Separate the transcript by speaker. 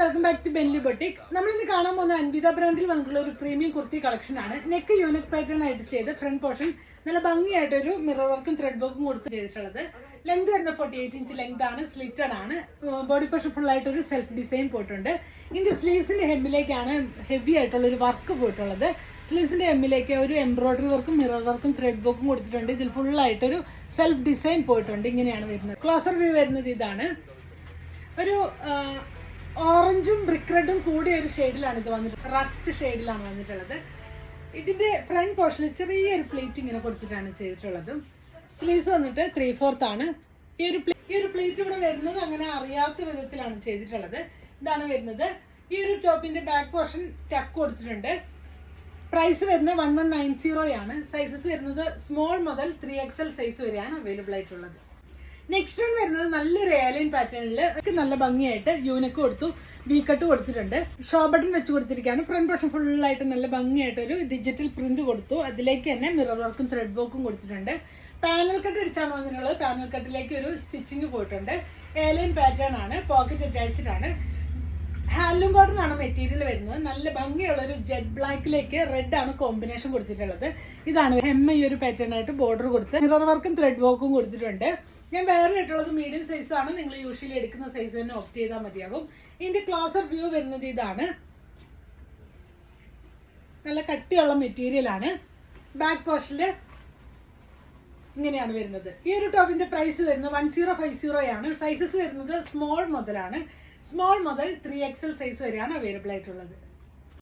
Speaker 1: Welcome back to belly boutique നമ്മൾ ഇന്ന് കാണാൻ പോകുന്ന അൻവിത ബ്രാൻഡിൽ വന്നിട്ടുള്ള ഒരു പ്രീമിയം കുർത്തി കളക്ഷൻ ആണ്. നെക്ക് യൂണിക് പാറ്റേൺ ആയിട്ട് ചെയ്ത് ഫ്രണ്ട് പോർഷൻ നല്ല ഭംഗിയായിട്ടൊരു മിറർ വർക്കും ത്രെഡ് വർക്കും കൊടുത്ത് ചെയ്തിട്ടുള്ളത്. ലെങ്ത് വരുന്ന ഫോർട്ടി എയ്റ്റ് ഇഞ്ച് ലെങ്ത് ആണ് സ്ലിറ്റഡ് ആണ്. ബോഡി പോർഷൻ ഫുൾ ആയിട്ട് ഒരു സെൽഫ് ഡിസൈൻ പോയിട്ടുണ്ട്. ഇതിന്റെ സ്ലീവ്സിന്റെ ഹെമ്മിലേക്കാണ് ഹെവി ആയിട്ടുള്ള ഒരു വർക്ക് പോയിട്ടുള്ളത്. സ്ലീവ്സിന്റെ ഹെമ്മിലേക്ക് ഒരു എംബ്രോയിഡറി വർക്കും മിറർ വർക്കും ത്രെഡ് വർക്കും കൊടുത്തിട്ടുണ്ട്. ഇതിൽ ഫുൾ ആയിട്ടൊരു സെൽഫ് ഡിസൈൻ പോയിട്ടുണ്ട്. ഇങ്ങനെയാണ് വരുന്നത്. ക്ലോസർ വ്യൂ വരുന്നത് ഇതാണ്. ഒരു ഓറഞ്ചും ബ്രിക്ക് റെഡും കൂടിയ ഒരു ഷെയ്ഡിലാണ് ഇത് വന്നിട്ടുള്ളത്. റസ്റ്റ് ഷെയ്ഡിലാണ് വന്നിട്ടുള്ളത്. ഇതിന്റെ ഫ്രണ്ട് പോർഷനിൽ ചെറിയൊരു പ്ലേറ്റ് ഇങ്ങനെ കൊടുത്തിട്ടാണ് ചെയ്തിട്ടുള്ളത്. സ്ലീവ്സ് വന്നിട്ട് ത്രീ ഫോർത്ത് ആണ്. ഈ ഒരു ഈ ഒരു പ്ലേറ്റ് ഇവിടെ വരുന്നത് അങ്ങനെ അറിയാത്ത വിധത്തിലാണ് ചെയ്തിട്ടുള്ളത്. ഇതാണ് വരുന്നത്. ഈ ഒരു ടോപ്പിന്റെ ബാക്ക് പോർഷൻ ടക്ക് കൊടുത്തിട്ടുണ്ട്. പ്രൈസ് വരുന്നത് വൺ വൺ നയൻ സീറോ ആണ്. സൈസസ് വരുന്നത് സ്മോൾ മുതൽ ത്രീ എക്സ് എൽ സൈസ് വരെയാണ് അവൈലബിൾ ആയിട്ടുള്ളത്. നെക്സ്റ്റ് വൺ വരുന്നത് നല്ലൊരു ഏലൈൻ പാറ്റേണിൽ നല്ല ഭംഗിയായിട്ട് യൂനക്ക് കൊടുത്തു വി കട്ട് കൊടുത്തിട്ടുണ്ട്. ഷോ ബട്ടൺ വെച്ച് കൊടുത്തിരിക്കുകയാണ്. ഫ്രണ്ട് പോർഷൻ ഫുള്ളായിട്ട് നല്ല ഭംഗിയായിട്ട് ഒരു ഡിജിറ്റൽ പ്രിന്റ് കൊടുത്തു. അതിലേക്ക് തന്നെ മിറർ വർക്കും ത്രെഡ് വർക്കും കൊടുത്തിട്ടുണ്ട്. പാനൽ കട്ട് അടിച്ചാണ് വന്നിട്ടുള്ളത്. പാനൽ കട്ടിലേക്ക് ഒരു സ്റ്റിച്ചിങ് പോയിട്ടുണ്ട്. ഏലൈൻ പാറ്റേൺ ആണ്. പോക്കറ്റ് അറ്റാച്ച്ഡ് ആണ്. ഹാൻഡ്ലൂം കോട്ടൺ ആണ് മെറ്റീരിയൽ വരുന്നത്. നല്ല ഭംഗിയുള്ള ഒരു ജെറ്റ് ബ്ലാക്കിലേക്ക് റെഡ് ആണ് കോമ്പിനേഷൻ കൊടുത്തിട്ടുള്ളത്. ഇതാണ് ഹെമ്മ ഈ ഒരു പാറ്റേൺ ആയിട്ട് ബോർഡർ കൊടുത്ത് മിറർ വർക്കും ത്രെഡ് വർക്കും കൊടുത്തിട്ടുണ്ട്. ഞാൻ വേറെ ഇട്ടുള്ളത് മീഡിയം സൈസ് ആണ്. നിങ്ങൾ യൂഷ്വലി എടുക്കുന്ന സൈസ് തന്നെ ഓപ്റ്റ് ചെയ്താൽ മതിയാകും. ഇതിന്റെ ക്ലോസർ വ്യൂ വരുന്നത് ഇതാണ്. നല്ല കട്ടിയുള്ള മെറ്റീരിയൽ ആണ്. ബാക്ക് പോർഷനിൽ ഇങ്ങനെയാണ് വരുന്നത്. ഈ ഒരു ടോപ്പിന്റെ പ്രൈസ് വരുന്നത് വൺ സീറോ ഫൈവ് സീറോ ആണ്. സൈസസ് വരുന്നത് സ്മോൾ മുതലാണ്. സ്മോൾ മുതൽ ത്രീ എക്സൽ സൈസ് വരെയാണ് അവൈലബിൾ ആയിട്ടുള്ളത്.